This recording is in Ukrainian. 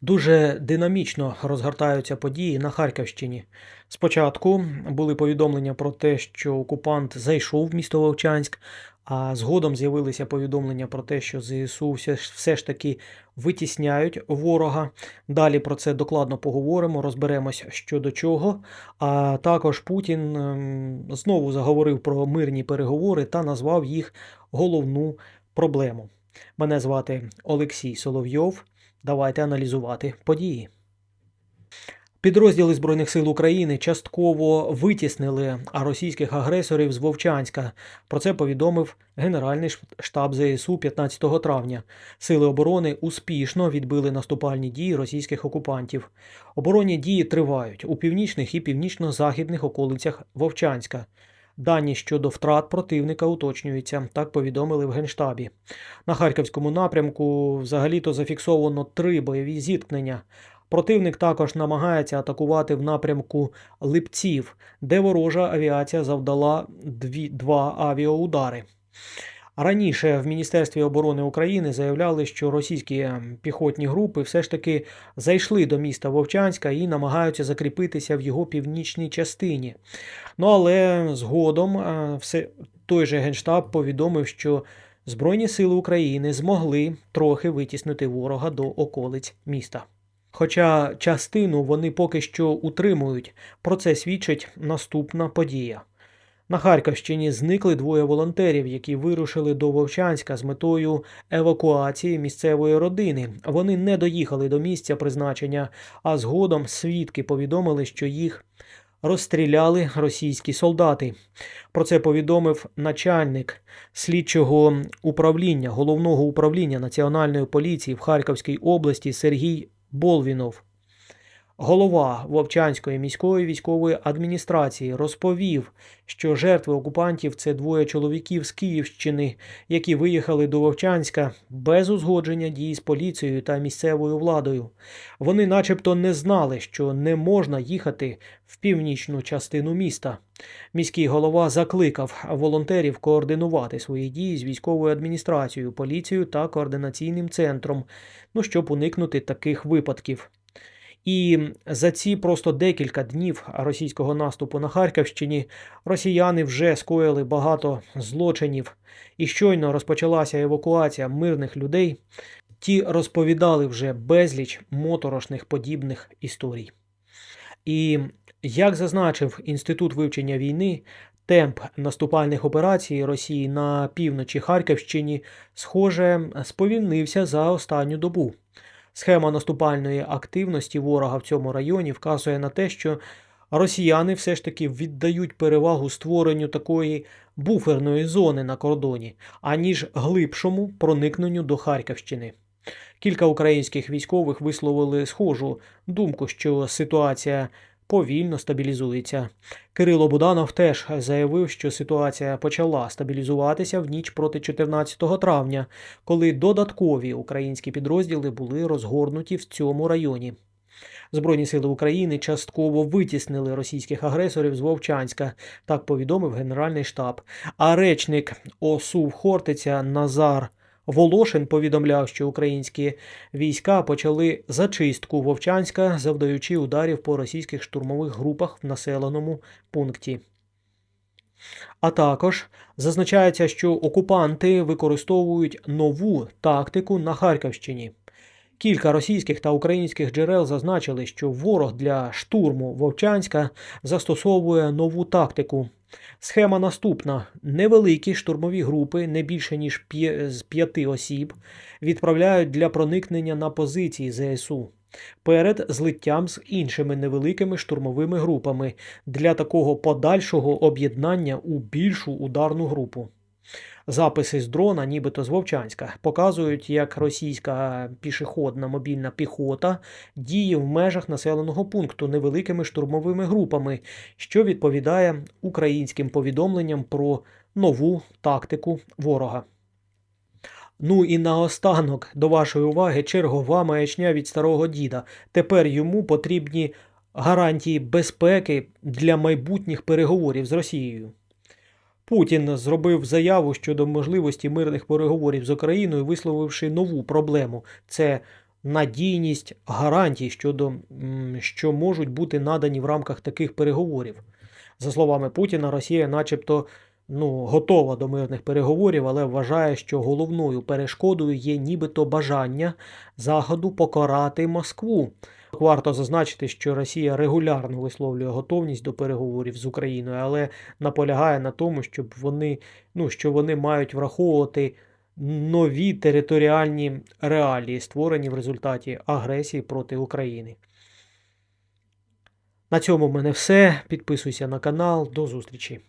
Дуже динамічно розгортаються події на Харківщині. Спочатку були повідомлення про те, що окупант зайшов в місто Вовчанськ, а згодом з'явилися повідомлення про те, що ЗСУ все ж, таки витісняють ворога. Далі про це докладно поговоримо, розберемось що до чого. А також Путін ем, знову заговорив про мирні переговори та назвав їх головну проблему. Мене звати Олексій Соловйов. Давайте аналізувати події. Підрозділи Збройних сил України частково витіснили російських агресорів з Вовчанська. Про це повідомив Генеральний штаб ЗСУ 15 травня. Сили оборони успішно відбили наступальні дії російських окупантів. Оборонні дії тривають у північних і північно-західних околицях Вовчанська. Дані щодо втрат противника уточнюються, так повідомили в Генштабі. На Харківському напрямку взагалі-то зафіксовано три бойові зіткнення. Противник також намагається атакувати в напрямку Липців, де ворожа авіація завдала дві, два авіаудари. Раніше в Міністерстві оборони України заявляли, що російські піхотні групи все ж таки зайшли до міста Вовчанська і намагаються закріпитися в його північній частині. Ну але згодом е, все, той же Генштаб повідомив, що Збройні сили України змогли трохи витіснити ворога до околиць міста. Хоча частину вони поки що утримують, про це свідчить наступна подія. На Харківщині зникли двоє волонтерів, які вирушили до Вовчанська з метою евакуації місцевої родини. Вони не доїхали до місця призначення, а згодом свідки повідомили, що їх розстріляли російські солдати. Про це повідомив начальник слідчого управління головного управління Національної поліції в Харківській області Сергій Болвінов. Голова Вовчанської міської військової адміністрації розповів, що жертви окупантів це двоє чоловіків з Київщини, які виїхали до Вовчанська без узгодження дій з поліцією та місцевою владою. Вони, начебто, не знали, що не можна їхати в північну частину міста. Міський голова закликав волонтерів координувати свої дії з військовою адміністрацією, поліцією та координаційним центром, ну щоб уникнути таких випадків. І за ці просто декілька днів російського наступу на Харківщині росіяни вже скоїли багато злочинів, і щойно розпочалася евакуація мирних людей. Ті розповідали вже безліч моторошних подібних історій. І як зазначив Інститут вивчення війни, темп наступальних операцій Росії на півночі Харківщині, схоже, сповільнився за останню добу. Схема наступальної активності ворога в цьому районі вказує на те, що росіяни все ж таки віддають перевагу створенню такої буферної зони на кордоні, аніж глибшому проникненню до Харківщини. Кілька українських військових висловили схожу думку, що ситуація повільно стабілізується. Кирило Буданов теж заявив, що ситуація почала стабілізуватися в ніч проти 14 травня, коли додаткові українські підрозділи були розгорнуті в цьому районі. Збройні сили України частково витіснили російських агресорів з Вовчанська, так повідомив Генеральний штаб. А речник ОСУВ Хортиця Назар Волошин повідомляв, що українські війська почали зачистку Вовчанська, завдаючи ударів по російських штурмових групах в населеному пункті. А також зазначається, що окупанти використовують нову тактику на Харківщині. Кілька російських та українських джерел зазначили, що ворог для штурму Вовчанська застосовує нову тактику. Схема наступна: невеликі штурмові групи, не більше ніж з п'яти осіб, відправляють для проникнення на позиції ЗСУ перед злиттям з іншими невеликими штурмовими групами для такого подальшого об'єднання у більшу ударну групу. Записи з дрона, нібито з Вовчанська, показують, як російська пішохідна мобільна піхота діє в межах населеного пункту невеликими штурмовими групами, що відповідає українським повідомленням про нову тактику ворога. Ну і наостанок до вашої уваги чергова маячня від старого діда. Тепер йому потрібні гарантії безпеки для майбутніх переговорів з Росією. Путін зробив заяву щодо можливості мирних переговорів з Україною, висловивши нову проблему це надійність гарантій щодо що можуть бути надані в рамках таких переговорів. За словами Путіна, Росія, начебто, ну, готова до мирних переговорів, але вважає, що головною перешкодою є нібито бажання Заходу покарати Москву. Варто зазначити, що Росія регулярно висловлює готовність до переговорів з Україною, але наполягає на тому, щоб вони, ну, що вони мають враховувати нові територіальні реалії, створені в результаті агресії проти України. На цьому в мене все. Підписуйся на канал. До зустрічі!